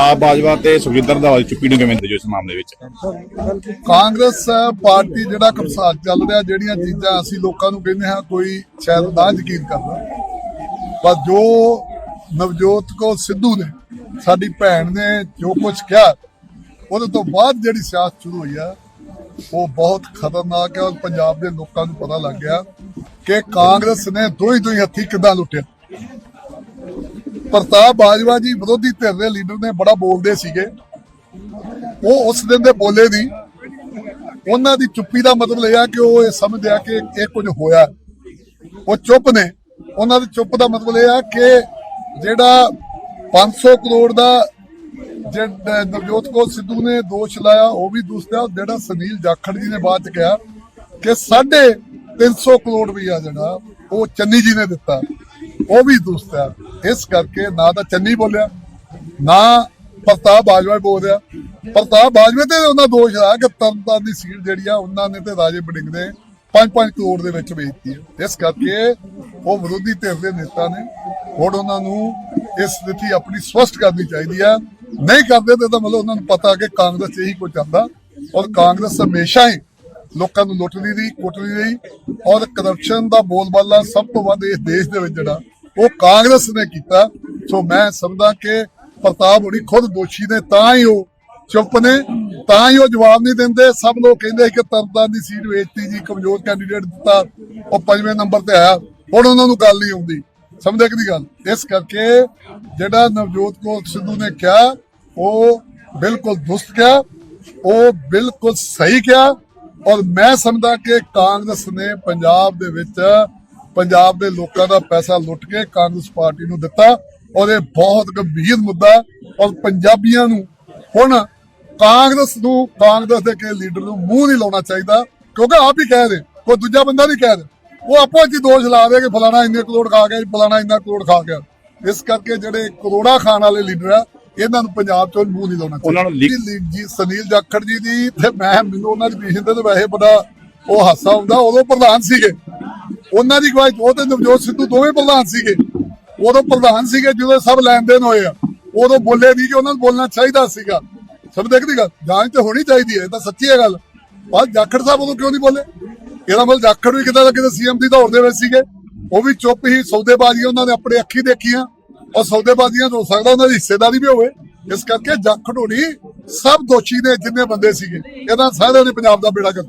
ਆਪ ਬਾਜਵਾ ਤੇ ਸੁਖਜਿੰਦਰ ਦਾ ਚੁੱਪੀ ਨੂੰ ਕਿਵੇਂ ਦੇ ਜੋ ਇਸ ਮਾਮਲੇ ਵਿੱਚ? ਕਾਂਗਰਸ ਪਾਰਟੀ ਜਿਹੜਾ ਕਮਸਾਕ ਚੱਲ ਰਿਹਾ, ਜਿਹੜੀਆਂ ਚੀਜ਼ਾਂ ਅਸੀਂ ਲੋਕਾਂ ਨੂੰ ਕਹਿੰਦੇ ਹਾਂ, ਕੋਈ ਸ਼ਾਇਦ ਨਾ ਯਕੀਨ ਕਰਦਾ। ਪਰ ਜੋ ਨਵਜੋਤ ਕੋ ਸਿੱਧੂ ਨੇ, ਸਾਡੀ ਭੈਣ ਨੇ ਜੋ ਕੁਝ ਕਿਹਾ, ਉਹਦੇ ਤੋਂ ਬਾਅਦ ਜਿਹੜੀ ਸਿਆਸਤ ਸ਼ੁਰੂ ਹੋਈ ਆ, ਉਹ ਬਹੁਤ ਖਤਰਨਾਕ ਹੈ ਔਰ ਪੰਜਾਬ ਦੇ ਲੋਕਾਂ ਨੂੰ ਪਤਾ ਲੱਗ ਗਿਆ ਕਿ ਕਾਂਗਰਸ ਨੇ ਦੋਈ ਦੋਈ ਹੱਥੀ ਕਿੱਦਾਂ ਲੁੱਟਿਆ। ਪ੍ਰਤਾਪ ਬਾਜਵਾ ਜੀ ਵਿਰੋਧੀ ਧਿਰ ਦੇ ਲੀਡਰ ਨੇ ਬੜਾ ਬੋਲਦੇ ਸੀਗੇ। ਉਹ ਉਸ ਦਿਨ ਦੇ ਬੋਲੇ ਨਹੀਂ ਉਹਨਾਂ ਦੀ ਚੁੱਪੀ ਦਾ ਮਤਲਬ ਇਹ ਆ ਕਿ ਉਹ ਇਹ ਸਮਝਦੇ ਆ ਕਿ ਇਹ ਕੁਝ ਹੋਇਆ। ਉਹ ਚੁੱਪ ਨੇ। ਉਹਨਾਂ ਦੀ ਚੁੱਪ ਦਾ ਮਤਲਬ ਇਹ ਆ ਕਿ ਜਿਹੜਾ 500 ਕਰੋੜ ਦਾ ਜਿਹੜਾ ਨਵਜੋਤ ਕੌਰ ਸਿੱਧੂ ਨੇ ਦੋਸ਼ ਲਾਇਆ, ਉਹ ਵੀ ਦੂਸਰਾ ਜਿਹੜਾ ਸੁਨੀਲ ਜਾਖੜ ਜੀ ਨੇ ਬਾਅਦ ਚ ਕਿਹਾ ਕਿ ਸਾਢੇ 300 ਕਰੋੜ ਰੁਪਇਆ ਜਿਹੜਾ ਉਹ ਚੰਨੀ ਜੀ ਨੇ ਦਿੱਤਾ। ਉਹ ਵੀ ਦੂਸਰਾ ਇਸ ਕਰਕੇ ਨਾ ਤਾਂ ਚੰਨੀ ਬੋਲਿਆ, ਨਾ ਪ੍ਰਤਾਪ ਬਾਜਵਾ ਬੋਲ ਰਿਹਾ। ਪ੍ਰਤਾਪ ਬਾਜਵਾ ਤੇ ਉਹਨਾਂ ਦੋਸ਼ ਆ ਕਿ ਤਰਨਤਾਰਨ ਦੀ ਸੀਟ ਜਿਹੜੀ ਆ, ਉਹਨਾਂ ਨੇ ਤੇ ਰਾਜੇ ਬੜਿੰਗ ਨੇ 5-5 ਕਰੋੜ ਦੇ ਵਿੱਚ ਵੇਚਤੀ ਹੈ। ਇਸ ਕਰਕੇ ਉਹ ਵਿਰੋਧੀ ਧਿਰ ਦੇ ਨੇਤਾ ਨੇ, ਹੁਣ ਉਹਨਾਂ ਨੂੰ ਇਸ ਸਥਿਤੀ ਆਪਣੀ ਸਪਸ਼ਟ ਕਰਨੀ ਚਾਹੀਦੀ ਹੈ ਨਹੀਂ ਕਰਦੇ ਤੇ ਤਾਂ ਮਤਲਬ ਉਹਨਾਂ ਨੂੰ ਪਤਾ ਕਿ ਕਾਂਗਰਸ ਇਹੀ ਕੁਝ ਚਾਹੁੰਦਾ ਔਰ ਕਾਂਗਰਸ ਹਮੇਸ਼ਾ ਹੀ ਲੋਕਾਂ ਨੂੰ ਲੁੱਟਦੀ ਰਹੀ ਕੁੱਟਦੀ ਰਹੀ। ਔਰ ਕਰਪਸ਼ਨ ਦਾ ਬੋਲਬਾਲਾ ਸਭ ਤੋਂ ਵੱਧ ਇਸ ਦੇਸ਼ ਦੇ ਵਿੱਚ ਜਿਹੜਾ ਉਹ ਕਾਂਗਰਸ ਨੇ ਕੀਤਾ। ਸੋ ਮੈਂ ਸਮਝਦਾ ਕਿ ਪ੍ਰਤਾਪ ਹੁਣੀ ਖੁਦ ਦੋਸ਼ੀ ਨੇ, ਤਾਂ ਹੀ ਉਹ ਚੁੱਪ ਨੇ, ਤਾਂ ਹੀ ਉਹ ਜਵਾਬ ਨਹੀਂ ਦਿੰਦੇ। ਸਭ ਲੋਕ ਕਹਿੰਦੇ ਕਿ ਤਰਨਤਾਰਨ ਦੀ ਸੀਟ ਵੇਚਤੀ ਜੀ, ਕਮਜ਼ੋਰ ਕੈਂਡੀਡੇਟ ਦਿੱਤਾ, ਉਹ ਪੰਜਵੇਂ ਨੰਬਰ ਤੇ ਆਇਆ। ਹੁਣ ਉਹਨਾਂ ਨੂੰ ਗੱਲ ਨਹੀਂ ਆਉਂਦੀ। ਸਮਝਦੇ ਕਿ ਨਹੀਂ ਗੱਲ? ਇਸ ਕਰਕੇ ਜਿਹੜਾ ਨਵਜੋਤ ਕੌਰ ਸਿੱਧੂ ਨੇ ਕਿਹਾ, ਉਹ ਬਿਲਕੁਲ ਦੁਸਤ ਕਿਹਾ, ਉਹ ਬਿਲਕੁਲ ਸਹੀ ਕਿਹਾ। ਔਰ ਮੈਂ ਸਮਝਦਾ ਕਿ ਕਾਂਗਰਸ ਨੇ ਪੰਜਾਬ ਦੇ ਵਿੱਚ ਪੰਜਾਬ ਦੇ ਲੋਕਾਂ ਦਾ ਪੈਸਾ ਲੁੱਟ ਕੇ ਕਾਂਗਰਸ ਪਾਰਟੀ ਨੂੰ ਦਿੱਤਾ। ਔਰ ਇਹ ਬਹੁਤ ਗੰਭੀਰ ਮੁੱਦਾ ਔਰ ਪੰਜਾਬੀਆਂ ਨੂੰ ਹੁਣ ਕਾਂਗਰਸ ਨੂੰ ਕਾਂਗਰਸ ਦੇ ਕੇ ਲੀਡਰ ਨੂੰ ਮੂੰਹ ਨਹੀਂ ਲਾਉਣਾ ਚਾਹੀਦਾ। ਕਿਉਂਕਿ ਆਪ ਹੀ ਕਹਿ ਰਹੇ ਕੋਈ ਦੂਜਾ ਬੰਦਾ ਨਹੀਂ ਕਹਿ ਰਿਹਾ। ਉਹ ਆਪੋ ਜੀ ਦੋਸ਼ ਲਾ ਰਹੇ ਕਿ ਫਲਾਣਾ ਇੰਨੇ ਕਰੋੜ ਖਾ ਗਿਆ ਫਲਾਣਾ ਇੰਨਾ ਕਰੋੜ ਖਾ ਗਿਆ। ਇਸ ਕਰਕੇ ਜਿਹੜੇ ਕਰੋੜਾ ਖਾਣ ਵਾਲੇ ਲੀਡਰ ਆ ਇਹਨਾਂ ਨੂੰ ਪੰਜਾਬ ਚੋਂ ਮੂੰਹ ਨਹੀਂ ਲਾਉਣਾ ਲਿਖ- ਜੀ ਸੁਨੀਲ ਜਾਖੜ ਜੀ ਦੀ ਤੇ ਮੈਂ ਮੈਨੂੰ ਉਹਨਾਂ ਦੀ ਤੇ ਤਾਂ ਵੈਸੇ ਬੜਾ ਉਹ ਹਾਸਾ ਹੁੰਦਾ। ਉਦੋਂ ਪ੍ਰਧਾਨ ਸੀਗੇ। ਉਹਨਾਂ ਦੀ ਗਵਾਹੀ ਉਹ ਤੇ ਨਵਜੋਤ ਸਿੱਧੂ ਦੋਵੇਂ ਪ੍ਰਧਾਨ ਸੀਗੇ। ਉਦੋਂ ਪ੍ਰਧਾਨ ਸੀਗੇ, ਜਦੋਂ ਸਭ ਲੈਣ ਦੇਣ ਹੋਏ ਆ। ਉਦੋਂ ਬੋਲੇ ਨਹੀਂ ਕਿ ਉਹਨਾਂ ਨੂੰ ਬੋਲਣਾ ਚਾਹੀਦਾ ਸੀਗਾ। ਸਭ ਦੇਖਦੀ ਗੱਲ, ਜਾਂਚ ਤੇ ਹੋਣੀ ਚਾਹੀਦੀ ਹੈ, ਇਹ ਤਾਂ ਸੱਚੀ ਹੈ ਗੱਲ। ਪਰ ਜਾਖੜ ਸਾਹਿਬ ਉਦੋਂ ਕਿਉਂ ਨਹੀਂ ਬੋਲੇ? ਇਹਦਾ ਮਤਲਬ ਜਾਖੜ ਵੀ ਕਿਤੇ ਨਾ ਕਿਤੇ ਸੀਐਮ ਦੀ ਦੌੜ ਦੇ ਵਿੱਚ ਸੀਗੇ। ਉਹ ਵੀ ਚੁੱਪ ਹੀ ਸੌਦੇਬਾਜ਼ੀ ਉਹਨਾਂ ਨੇ ਆਪਣੇ ਅੱਖੀ ਦੇਖੀਆਂ। ਔਰ ਸੌਦੇਬਾਜ਼ੀਆਂ ਹੋ ਸਕਦਾ ਉਹਨਾਂ ਦੀ ਹਿੱਸੇਦਾਰੀ ਵੀ ਹੋਵੇ। ਇਸ ਕਰਕੇ ਜਾਖੜ ਹੋਣੀ ਸਭ ਦੋਸ਼ੀ ਨੇ, ਜਿੰਨੇ ਬੰਦੇ ਸੀਗੇ। ਇਹਨਾਂ ਸਾਰਿਆਂ ਨੇ ਪੰਜਾਬ ਦਾ ਬੇੜਾ ਗਰਕ